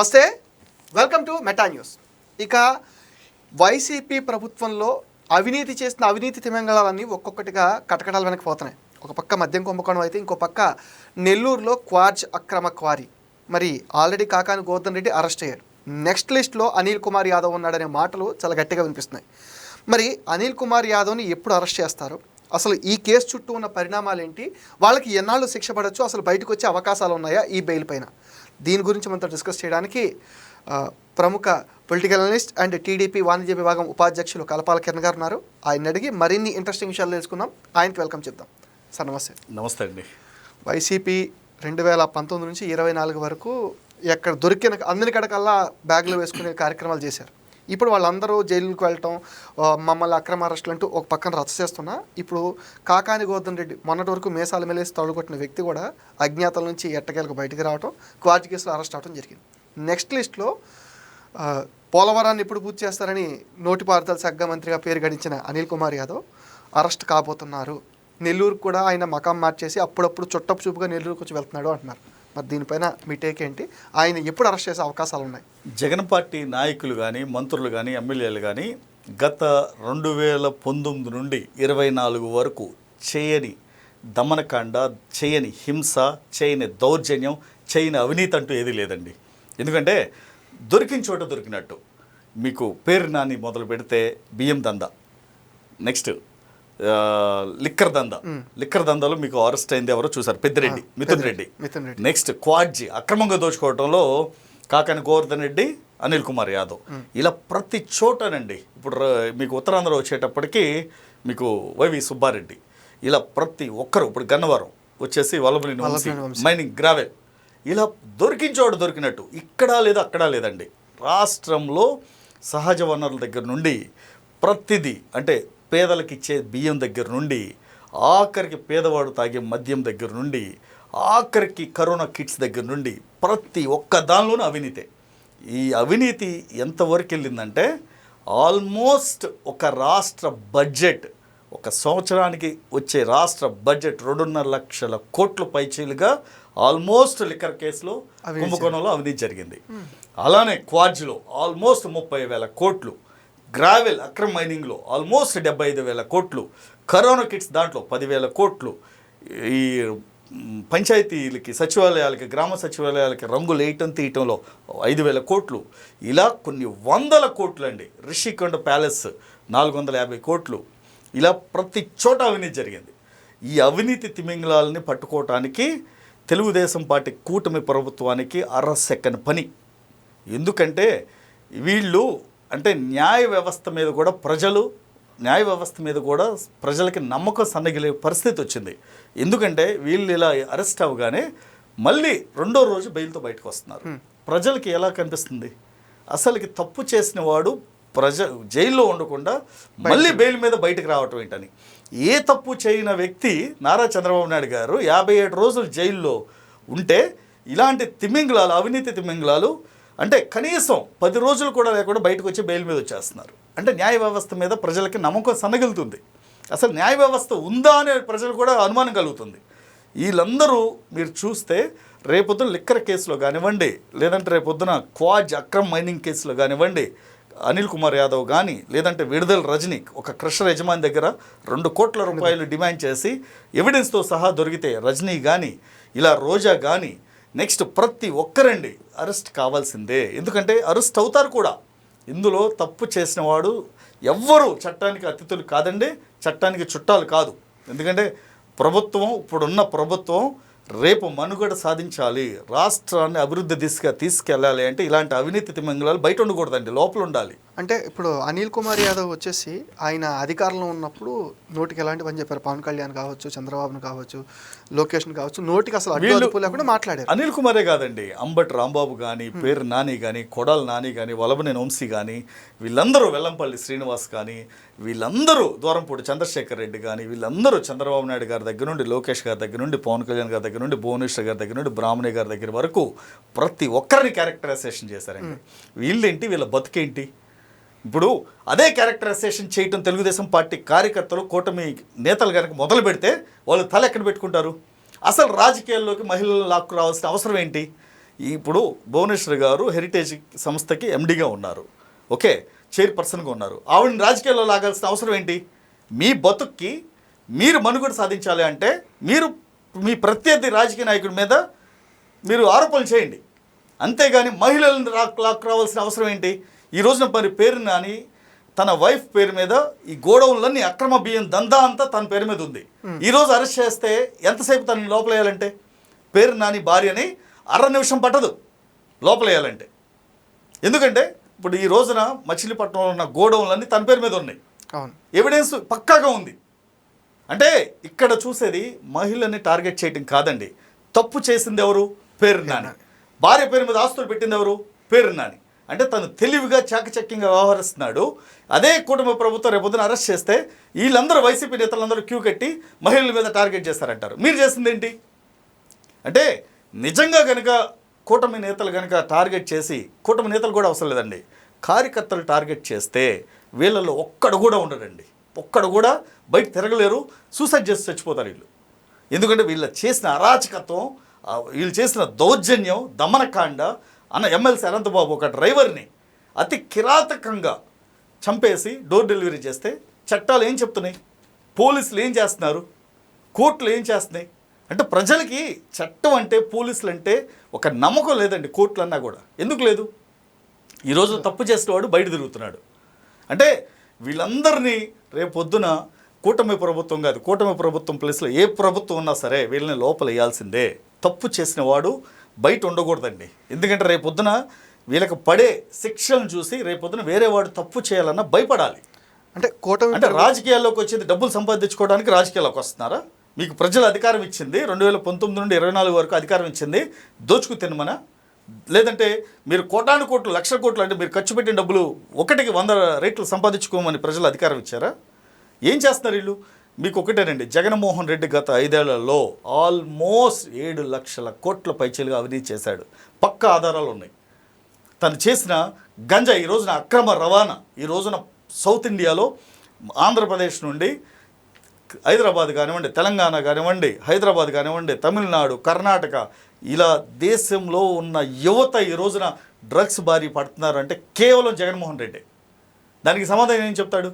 నమస్తే. Welcome to Meta news ఇక YCP ప్రభుత్వంలో అవినీతి చేసిన అవినీతి తిమంగళాలన్నీ ఒక్కొక్కటిగా కటకటాలు వెనక్కి పోతున్నాయి. ఒక పక్క మద్యం కుంభకోణం అయితే ఇంకో పక్క నెల్లూరులో క్వార్జ్ అక్రమ క్వారీ. మరి ఆల్రెడీ కాకాని గోవర్ధన్ రెడ్డి అరెస్ట్ అయ్యాడు. నెక్స్ట్ లిస్ట్లో అనిల్ కుమార్ యాదవ్ ఉన్నాడనే మాటలు చాలా గట్టిగా వినిపిస్తున్నాయి. మరి అనిల్ కుమార్ యాదవ్ని ఎప్పుడు అరెస్ట్ చేస్తారు? అసలు ఈ కేసు చుట్టూ ఉన్న పరిణామాలు ఏంటి వాళ్ళకి ఎన్నాళ్ళు శిక్ష పడవచ్చు అసలు బయటకు వచ్చే అవకాశాలు ఉన్నాయా ఈ బెయిల్ పైన? దీని గురించి మనతో డిస్కస్ చేయడానికి ప్రముఖ పొలిటికల్ అనలిస్ట్ అండ్ టీడీపీ వాణిజ్య విభాగం ఉపాధ్యక్షులు కలపాల కిరణ్ గారు ఉన్నారు. ఆయన అడిగి మరిన్ని ఇంట్రెస్టింగ్ విషయాలు తెలుసుకుందాం. ఆయనకి వెల్కమ్ చెప్దాం. సార్ నమస్తే. నమస్తే అండి. వైసీపీ రెండు వేల పంతొమ్మిది నుంచి ఇరవై నాలుగు వరకు ఎక్కడ దొరికిన అందరి కడకల్లా బ్యాగ్లో వేసుకునే కార్యక్రమాలు చేశారు. ఇప్పుడు వాళ్ళందరూ జైలుకి వెళ్ళటం మమ్మల్ని అక్రమ అరెస్టులు అంటూ ఒక పక్కన రచ్చ చేస్తున్నా. ఇప్పుడు కాకాని గోధన్ రెడ్డి మొన్నటి వరకు మేసాల మేలేసి తొలగొట్టిన వ్యక్తి కూడా అజ్ఞాతల నుంచి ఎట్టకేలకు బయటికి రావటం క్వార్జ్ కేసులో అరెస్ట్ అవడం జరిగింది. నెక్స్ట్ లిస్ట్లో పోలవరాన్ని ఎప్పుడు పూర్తి చేస్తారని నోటిపారుదల శాఖ మంత్రిగా పేరు గడించిన అనిల్ కుమార్ యాదవ్ అరెస్ట్ కాబోతున్నారు. నెల్లూరు కూడా ఆయన మకాం మార్చేసి అప్పుడప్పుడు చుట్టపు చూపుగా నెల్లూరుకు వచ్చి వెళ్తున్నాడు అంటున్నారు. మరి దీనిపైన మీ టేక్ ఏంటి? ఆయన ఎప్పుడు అరెస్ట్ చేసే అవకాశాలు ఉన్నాయి? జగన్ పార్టీ నాయకులు కానీ మంత్రులు కానీ ఎమ్మెల్యేలు కానీ గత రెండు వేల పంతొమ్మిది నుండి ఇరవై నాలుగు వరకు చేయని దమనకాండ చేయని హింస చేయని దౌర్జన్యం చేయని అవినీతి అంటూ ఏదీ లేదండి. ఎందుకంటే దొరికిన చోట దొరికినట్టు. మీకు పేరు నాని మొదలు పెడితే బియ్యం దందా. నెక్స్ట్ లిక్కర్ దందా. లిక్కర్ దందాలో మీకు అరెస్ట్ అయింది ఎవరో చూసారు పెద్దిరెడ్డి మిథున్ రెడ్డి. మిథున్ రెడ్డి. నెక్స్ట్ క్వాడ్జీ అక్రమంగా దోచుకోవడంలో కాకాని గోవర్ధన్ రెడ్డి అనిల్ కుమార్ యాదవ్. ఇలా ప్రతి చోటనండి ఇప్పుడు మీకు ఉత్తరాంధ్ర వచ్చేటప్పటికి మీకు వైవి సుబ్బారెడ్డి. ఇలా ప్రతి ఒక్కరు ఇప్పుడు గన్నవరం వచ్చేసి వల్లభనేని. Mining gravel. ఇలా దొరికిన చోట దొరికినట్టు ఇక్కడ లేదు అక్కడ లేదండి. రాష్ట్రంలో సహజ వనరుల దగ్గర నుండి ప్రతిదీ అంటే పేదలకు ఇచ్చే బియ్యం దగ్గర నుండి ఆఖరికి పేదవాడు తాగే మద్యం దగ్గర నుండి ఆఖరికి కరోనా కిట్స్ దగ్గర నుండి ప్రతి ఒక్క దానిలోనూ అవినీతే. ఈ అవినీతి ఎంతవరకు వెళ్ళిందంటే ఆల్మోస్ట్ ఒక రాష్ట్ర బడ్జెట్ ఒక సంవత్సరానికి వచ్చే రాష్ట్ర బడ్జెట్ రెండున్నర లక్షల కోట్ల పైచీలుగా ఆల్మోస్ట్ లిక్కర్ కేసులో కుంభకోణంలో అవినీతి జరిగింది. అలానే క్వాడ్జ్లో ఆల్మోస్ట్ ముప్పై వేల కోట్లు గ్రావెల్ అక్రమ్ మైనింగ్లో ఆల్మోస్ట్ డెబ్బై ఐదు వేల కోట్లు కరోనా కిట్స్ దాంట్లో పదివేల కోట్లు. ఈ పంచాయతీలకి సచివాలయాలకి గ్రామ సచివాలయాలకి రంగులు వేయటం తీయటంలో ఐదు వేల కోట్లు. ఇలా కొన్ని వందల కోట్లు అండి. రిషికొండ ప్యాలెస్ నాలుగు వందల యాభై కోట్లు. ఇలా ప్రతి చోట అవినీతి జరిగింది. ఈ అవినీతి తిమింగళాలని పట్టుకోవటానికి తెలుగుదేశం పార్టీ కూటమి ప్రభుత్వానికి అర సెకండ్ పని. ఎందుకంటే వీళ్ళు అంటే న్యాయ వ్యవస్థ మీద కూడా ప్రజలు న్యాయ వ్యవస్థ మీద కూడా ప్రజలకి నమ్మకం సన్నగిలే పరిస్థితి వచ్చింది. ఎందుకంటే వీళ్ళు ఇలా అరెస్ట్ అవ్వగానే మళ్ళీ రెండో రోజు బెయిల్తో బయటకు వస్తున్నారు. ప్రజలకి ఎలా కనిపిస్తుంది? అసలుకి తప్పు చేసిన వాడు ప్రజ జైల్లో ఉండకుండా మళ్ళీ బెయిల్ మీద బయటకు రావటం ఏంటని. ఏ తప్పు చేయని వ్యక్తి నారా చంద్రబాబు నాయుడు గారు యాభై ఏడు రోజులు జైల్లో ఉంటే ఇలాంటి తిమింగళాలు అవినీతి తిమింగళాలు అంటే కనీసం పది రోజులు కూడా లేకుండా బయటకు వచ్చి బెయిల్ మీద వచ్చేస్తున్నారు. అంటే న్యాయ వ్యవస్థ మీద ప్రజలకి నమ్మకం సన్నగిలుతుంది అసలు న్యాయ వ్యవస్థ ఉందా అనే ప్రజలు కూడా అనుమానం కలుగుతుంది. వీళ్ళందరూ మీరు చూస్తే రేపొద్దున లిక్కర్ కేసులో కానివ్వండి లేదంటే రేపొద్దున క్వాజ్ అక్రమ్ మైనింగ్ కేసులో కానివ్వండి అనిల్ కుమార్ యాదవ్ కానీ లేదంటే విడుదల రజనీ ఒక క్రషర్ యజమాని దగ్గర రెండు కోట్ల రూపాయలు డిమాండ్ చేసి ఎవిడెన్స్తో సహా దొరికితే రజనీ కానీ ఇలా రోజా కానీ నెక్స్ట్ ప్రతి ఒక్కరండి అరెస్ట్ కావాల్సిందే. ఎందుకంటే అరెస్ట్ అవుతారు కూడా. ఇందులో తప్పు చేసిన వాడు ఎవ్వరూ చట్టానికి అతిథులు కాదండి చట్టానికి చుట్టాలు కాదు. ఎందుకంటే ప్రభుత్వం ఇప్పుడున్న ప్రభుత్వం రేపు మనుగడ సాధించాలి రాష్ట్రాన్ని అభివృద్ధి దిశగా తీసుకెళ్ళాలి అంటే ఇలాంటి అవినీతి తిమంగళాలు బయట ఉండకూడదండి లోపల ఉండాలి. అంటే ఇప్పుడు అనిల్ కుమార్ యాదవ్ వచ్చేసి ఆయన అధికారంలో ఉన్నప్పుడు నోటికి ఎలాంటి పని చెప్పారు? పవన్ కళ్యాణ్ కావచ్చు చంద్రబాబును కావచ్చు లోకేష్ను కావచ్చు నోటికి అసలు అడ్డు లేకుండా మాట్లాడారు. అనిల్ కుమారే కాదండి. అంబటి రాంబాబు కానీ పేరు నాని కానీ కొడాల నాని కానీ వలభనేని వంశీ కానీ వీళ్ళందరూ వెల్లంపల్లి శ్రీనివాస్ కానీ వీళ్ళందరూ దూరంపూడి చంద్రశేఖర్ రెడ్డి కానీ వీళ్ళందరూ చంద్రబాబు నాయుడు గారి దగ్గర నుండి లోకేష్ గారి దగ్గర నుండి పవన్ కళ్యాణ్ గారి దగ్గర నుండి భువనేశ్వర్ గారి దగ్గర నుండి బ్రాహ్మణి గారి దగ్గర వరకు ప్రతి ఒక్కరిని క్యారెక్టరైజేషన్ చేశారండి. వీళ్ళేంటి? వీళ్ళ బతుకేంటి? ఇప్పుడు అదే క్యారెక్టరైజేషన్ చేయటం తెలుగుదేశం పార్టీ కార్యకర్తలు కూటమి నేతలు కనుక మొదలు పెడితే వాళ్ళు తల ఎక్కడ పెట్టుకుంటారు? అసలు రాజకీయాల్లోకి మహిళలు లాక్కు రావాల్సిన అవసరం ఏంటి? ఇప్పుడు భువనేశ్వర్ గారు హెరిటేజ్ సంస్థకి ఎండిగా ఉన్నారు. ఓకే చైర్పర్సన్గా ఉన్నారు. ఆవిడని రాజకీయాల్లో లాగాల్సిన అవసరం ఏంటి? మీ బతుక్కి మీరు మనుగడ సాధించాలి అంటే మీరు మీ ప్రత్యర్థి రాజకీయ నాయకుడి మీద మీరు ఆరోపణలు చేయండి. అంతేగాని మహిళలను లాక్ లాక్ రావాల్సిన అవసరం ఏంటి? ఈ రోజున మరి పేరు నాని తన వైఫ్ పేరు మీద ఈ గోడౌన్లన్నీ అక్రమ బియ్యం దందా అంతా తన పేరు మీద ఉంది. ఈ రోజు అరెస్ట్ చేస్తే ఎంతసేపు తనని లోపలేయాలంటే పేరు నాని భార్యని అర నిమిషం పట్టదు లోపలేయాలంటే ఎందుకంటే ఇప్పుడు ఈ రోజున మచిలీపట్నంలో ఉన్న గోడౌన్లన్నీ తన పేరు మీద ఉన్నాయి. అవును. ఎవిడెన్స్ పక్కాగా ఉంది. అంటే ఇక్కడ చూసేది మహిళని టార్గెట్ చేయటం కాదండి. తప్పు చేసింది ఎవరు? పేరు నాని. భార్య పేరు మీద ఆస్తులు పెట్టింది ఎవరు? పేరు నాని. అంటే తను తెలివిగా చాకచక్యంగా వ్యవహరిస్తున్నాడు. అదే కుటుంబ ప్రభుత్వం రేపొద్దున అరెస్ట్ చేస్తే వీళ్ళందరూ వైసీపీ నేతలందరూ క్యూ కట్టి మహిళల మీద టార్గెట్ చేస్తారంటారు. మీరు చేసింది ఏంటి? అంటే నిజంగా కనుక కూటమి నేతలు కనుక టార్గెట్ చేసి కూటమి నేతలు కూడా అవసరం లేదండి. కార్యకర్తలు టార్గెట్ చేస్తే వీళ్ళలో ఒక్కడు కూడా ఉండడండి. ఒక్కడు కూడా బయట తిరగలేరు సూసైడ్ చేసి చచ్చిపోతారు వీళ్ళు. ఎందుకంటే వీళ్ళు చేసిన అరాచకత్వం వీళ్ళు చేసిన దౌర్జన్యం దమనకాండ అన్న ఎమ్మెల్సీ అనంతబాబు ఒక డ్రైవర్ని అతి కిరాతకంగా చంపేసి డోర్ డెలివరీ చేస్తే చట్టాలు ఏం చెప్తున్నాయి? పోలీసులు ఏం చేస్తున్నారు? కోర్టులు ఏం చేస్తున్నాయి? అంటే ప్రజలకి చట్టం అంటే పోలీసులు అంటే ఒక నమ్మకం లేదండి కోర్టులు అన్నా కూడా. ఎందుకు లేదు? ఈరోజు తప్పు చేసిన వాడు బయట తిరుగుతున్నాడు. అంటే వీళ్ళందరినీ రేపొద్దున కూటమి ప్రభుత్వం కాదు కూటమి ప్రభుత్వం ప్లేస్లో ఏ ప్రభుత్వం ఉన్నా సరే వీళ్ళని లోపల వేయాల్సిందే తప్పు చేసిన వాడు బయట ఉండకూడదండి. ఎందుకంటే రేపు పొద్దున వీళ్ళకి పడే శిక్షలను చూసి రేపు పొద్దున వేరే వాడు తప్పు చేయాలన్నా భయపడాలి. అంటే కూటమి అంటే రాజకీయాల్లోకి వచ్చేది డబ్బులు సంపాదించుకోవడానికి రాజకీయాల్లోకి వస్తున్నారా? మీకు ప్రజలు అధికారం ఇచ్చింది రెండు వేల పంతొమ్మిది నుండి ఇరవై నాలుగు వరకు అధికారం ఇచ్చింది దోచుకు తినమనా? లేదంటే మీరు కోటాను కోట్లు లక్షల కోట్లు అంటే మీరు ఖర్చు పెట్టిన డబ్బులు ఒకటికి వంద రేట్లు సంపాదించుకోమని ప్రజలు అధికారం ఇచ్చారా? ఏం చేస్తున్నారు వీళ్ళు? మీకు ఒకటేనండి జగన్మోహన్ రెడ్డి గత ఐదేళ్ళలో ఆల్మోస్ట్ ఏడు లక్షల కోట్ల పైచలుగా అవినీతి చేశాడు. పక్క ఆధారాలు ఉన్నాయి తను చేసిన గంజా ఈ రోజున అక్రమ రవాణా ఈ రోజున సౌత్ ఇండియాలో ఆంధ్రప్రదేశ్ నుండి హైదరాబాద్ కానివ్వండి తెలంగాణ కానివ్వండి హైదరాబాద్ కానివ్వండి తమిళనాడు కర్ణాటక ఇలా దేశంలో ఉన్న యువత ఈ రోజున డ్రగ్స్ బారి పడుతున్నారు అంటే కేవలం జగన్మోహన్ రెడ్డి. దానికి సమాధానం ఏం చెప్తాడు?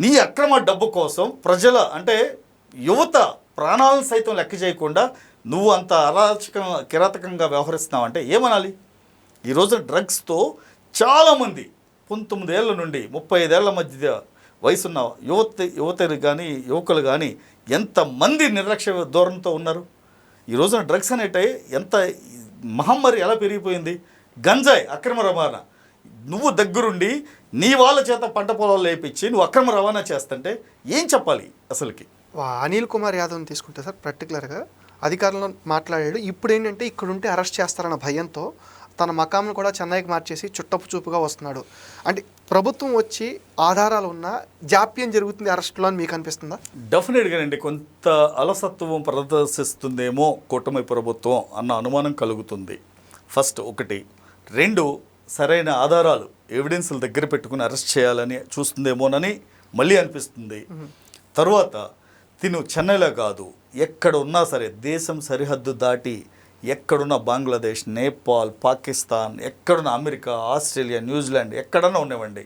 నీ అక్రమ డబ్బు కోసం ప్రజల అంటే యువత ప్రాణాలను సైతం లెక్క చేయకుండా నువ్వు అంత అరాచకం కిరాతకంగా వ్యవహరిస్తున్నావంటే ఏమనాలి? ఈ రోజున డ్రగ్స్తో చాలామంది పంతొమ్మిది ఏళ్ళ నుండి ముప్పై ఐదేళ్ళ మధ్య వయసున్న యువత యువతలు కానీ యువకులు కానీ ఎంతమంది నిర్లక్ష్య ధోరణితో ఉన్నారు? ఈ రోజున డ్రగ్స్ అనేటే ఎంత మహమ్మారి ఎలా పెరిగిపోయింది? గంజాయి అక్రమ రవాణా నువ్వు దగ్గరుండి నీ వాళ్ళ చేత పంట పొలాలు లేపించి నువ్వు అక్రమ రవాణా చేస్తుంటే ఏం చెప్పాలి అసలుకి? వా- అనిల్ కుమార్ యాదవ్ని తీసుకుంటే సార్ పర్టికులర్గా అధికారంలో మాట్లాడాడు. ఇప్పుడు ఏంటంటే ఇక్కడ ఉంటే అరెస్ట్ చేస్తారన్న భయంతో తన మకాంను కూడా చెన్నైకి మార్చేసి చుట్టపు చూపుగా వస్తున్నాడు. అంటే ప్రభుత్వం వచ్చి ఆధారాలు ఉన్నా జాప్యం జరుగుతుంది అరెస్టులో అని మీకు అనిపిస్తుందా? డెఫినెట్గా అండి. కొంత అలసత్వం ప్రదర్శిస్తుందేమో కూటమి ప్రభుత్వం అన్న అనుమానం కలుగుతుంది. ఫస్ట్ ఒకటి. రెండు సరైన ఆధారాలు ఎవిడెన్స్లు దగ్గర పెట్టుకుని అరెస్ట్ చేయాలని చూస్తుందేమోనని మళ్ళీ అనిపిస్తుంది. తర్వాత తిను చెన్నైలో కాదు ఎక్కడ ఉన్నా సరే దేశం సరిహద్దు దాటి ఎక్కడున్న బంగ్లాదేశ్ నేపాల్ పాకిస్తాన్ ఎక్కడున్న అమెరికా ఆస్ట్రేలియా న్యూజిలాండ్ ఎక్కడన్నా ఉండేవండి.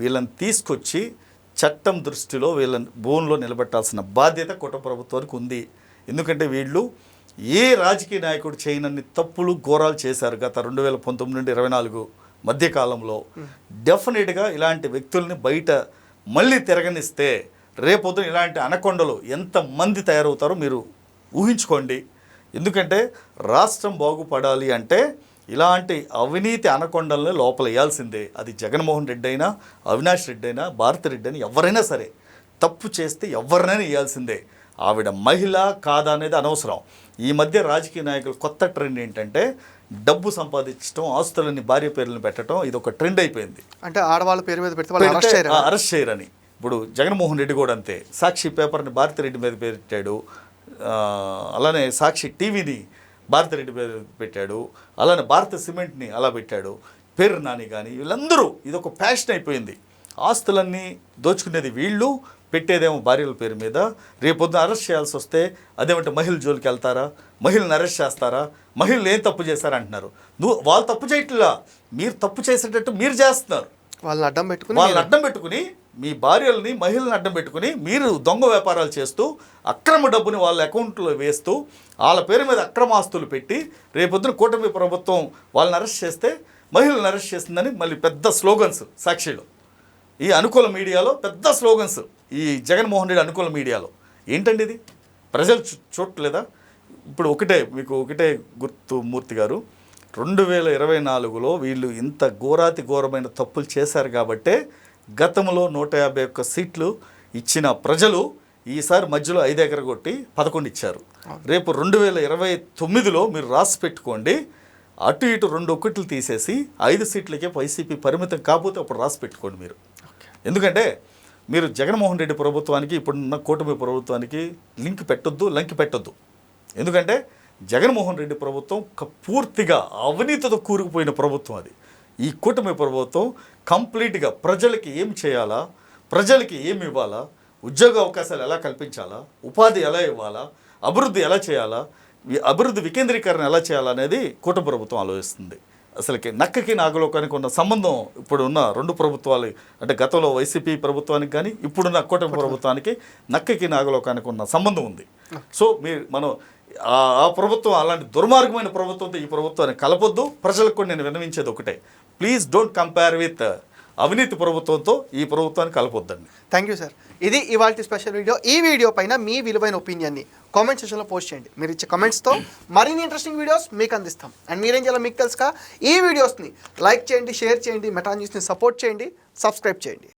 వీళ్ళని తీసుకొచ్చి చట్టం దృష్టిలో వీళ్ళని భూమిలో నిలబెట్టాల్సిన బాధ్యత కుటుంబ ప్రభుత్వానికి ఉంది. ఎందుకంటే వీళ్ళు ఏ రాజకీయ నాయకుడు చేయనన్ని తప్పులు ఘోరాలు చేశారు గత రెండు వేల పంతొమ్మిది నుండి ఇరవై నాలుగు. మధ్యకాలంలో డెఫినెట్గా ఇలాంటి వ్యక్తుల్ని బయట మళ్ళీ తిరగనిస్తే రేపొద్దున ఇలాంటి అనకొండలు ఎంతమంది తయారవుతారో మీరు ఊహించుకోండి. ఎందుకంటే రాష్ట్రం బాగుపడాలి అంటే ఇలాంటి అవినీతి అనకొండల్ని లోపల వేయాల్సిందే అది జగన్మోహన్ రెడ్డి అయినా అవినాష్ రెడ్డి అయినా భారతి రెడ్డి అయినా ఎవరైనా సరే తప్పు చేస్తే ఎవరినైనా వేయాల్సిందే. ఆవిడ మహిళ కాదా అనేది అనవసరం. ఈ మధ్య రాజకీయ నాయకులు కొత్త ట్రెండ్ ఏంటంటే డబ్బు సంపాదించడం ఆస్తులని భార్య పేర్లను పెట్టడం ఇది ఒక ట్రెండ్ అయిపోయింది. అంటే ఆడవాళ్ళ పేరు మీద పెడితే అరెస్ట్ చేయరని. ఇప్పుడు జగన్మోహన్ రెడ్డి కూడా అంతే. సాక్షి పేపర్ని భారతిరెడ్డి మీద పెట్టాడు. అలానే సాక్షి టీవీని భారతిరెడ్డి మీద పెట్టాడు. అలానే భారత సిమెంట్ని అలా పెట్టాడు. పేరు నాని కానీ వీళ్ళందరూ ఇది ఒక ప్యాషన్ అయిపోయింది. ఆస్తులన్నీ దోచుకునేది వీళ్ళు పెట్టేదేమో భార్యల పేరు మీద. రేపొద్దున అరెస్ట్ చేయాల్సి వస్తే అదేమంటే మహిళ జోలికి వెళ్తారా? మహిళని అరెస్ట్ చేస్తారా? మహిళలు ఏం తప్పు చేశారు అంటున్నారు. నువ్వు వాళ్ళు తప్పు చేయట్లా. మీరు తప్పు చేసేటట్టు మీరు చేస్తున్నారు. వాళ్ళని అడ్డం పెట్టుకుని వాళ్ళని అడ్డం పెట్టుకుని మీ భార్యల్ని మహిళల్ని అడ్డం పెట్టుకుని మీరు దొంగ వ్యాపారాలు చేస్తూ అక్రమ డబ్బుని వాళ్ళ అకౌంట్లో వేస్తూ వాళ్ళ పేరు మీద అక్రమ ఆస్తులు పెట్టి రేపొద్దున కూటమి ప్రభుత్వం వాళ్ళని అరెస్ట్ చేస్తే మహిళలను అరెస్ట్ చేస్తుందని మళ్ళీ పెద్ద స్లోగన్స్ సాక్షిలో. ఈ అనుకూల మీడియాలో పెద్ద స్లోగన్స్. ఈ జగన్మోహన్ రెడ్డి అనుకూల మీడియాలో. ఏంటండి ఇది? ప్రజలు చూ- చూడట్లేదా ఇప్పుడు ఒకటే మీకు ఒకటే గుర్తు మూర్తి గారు. రెండు వేల ఇరవై నాలుగులో వీళ్ళు ఇంత ఘోరాతి ఘోరమైన తప్పులు చేశారు కాబట్టే గతంలో నూట యాభై ఒక్క సీట్లు ఇచ్చిన ప్రజలు ఈసారి మధ్యలో ఐదు ఎకర కొట్టి పదకొండు ఇచ్చారు. రేపు రెండు వేల ఇరవై తొమ్మిదిలో మీరు రాసి పెట్టుకోండి. అటు ఇటు రెండు ఒక్కట్లు తీసేసి ఐదు సీట్లకే వైసీపీ పరిమితం కాకపోతే అప్పుడు రాసి పెట్టుకోండి మీరు. ఎందుకంటే మీరు జగన్మోహన్ రెడ్డి ప్రభుత్వానికి ఇప్పుడున్న కూటమి ప్రభుత్వానికి లింక్ పెట్టొద్దు లంకి పెట్టొద్దు. ఎందుకంటే జగన్మోహన్ రెడ్డి ప్రభుత్వం పూర్తిగా అవినీతితో కూరుకుపోయిన ప్రభుత్వం అది. ఈ కూటమి ప్రభుత్వం కంప్లీట్గా ప్రజలకి ఏం చేయాలా ప్రజలకి ఏమి ఇవ్వాలా ఉద్యోగ అవకాశాలు ఎలా కల్పించాలా ఉపాధి ఎలా ఇవ్వాలా అభివృద్ధి ఎలా చేయాలా అభివృద్ధి వికేంద్రీకరణ ఎలా చేయాలనేది కూటమి ప్రభుత్వం ఆలోచిస్తుంది. అసలుకి నక్కకి నాగలోకానికి ఉన్న సంబంధం ఇప్పుడు ఉన్న రెండు ప్రభుత్వాలు అంటే గతంలో వైసీపీ ప్రభుత్వానికి కానీ ఇప్పుడున్న కూటమి ప్రభుత్వానికి నక్కకి నాగలోకానికి ఉన్న సంబంధం ఉంది. సో మీరు మనం ఆ- ఆ ప్రభుత్వం అలాంటి దుర్మార్గమైన ప్రభుత్వంతో ఈ ప్రభుత్వాన్ని కలపొద్దు. ప్రజలకు కూడా నేను విన్నవించేది ఒకటే. ప్లీజ్ డోంట్ కంపేర్ విత్ అవినీతి ప్రభుత్వంతో ఈ ప్రభుత్వాన్ని కలపొద్దండి. థ్యాంక్ యూ సార్ ఇది ఇవాళ స్పెషల్ వీడియో ఈ వీడియో పైన మీ విలువైన ఒపీనియన్ని కామెంట్ సెక్షన్లో పోస్ట్ చేయండి. మీరు ఇచ్చే కామెంట్స్తో మరిన్ని ఇంట్రెస్టింగ్ వీడియోస్ మీకు అందిస్తాం. అండ్ మీరేం చేయాలో మీకు తెలుసుక ఈ వీడియోస్ని లైక్ చేయండి షేర్ చేయండి మెటా న్యూస్ని సపోర్ట్ చేయండి సబ్స్క్రైబ్ చేయండి.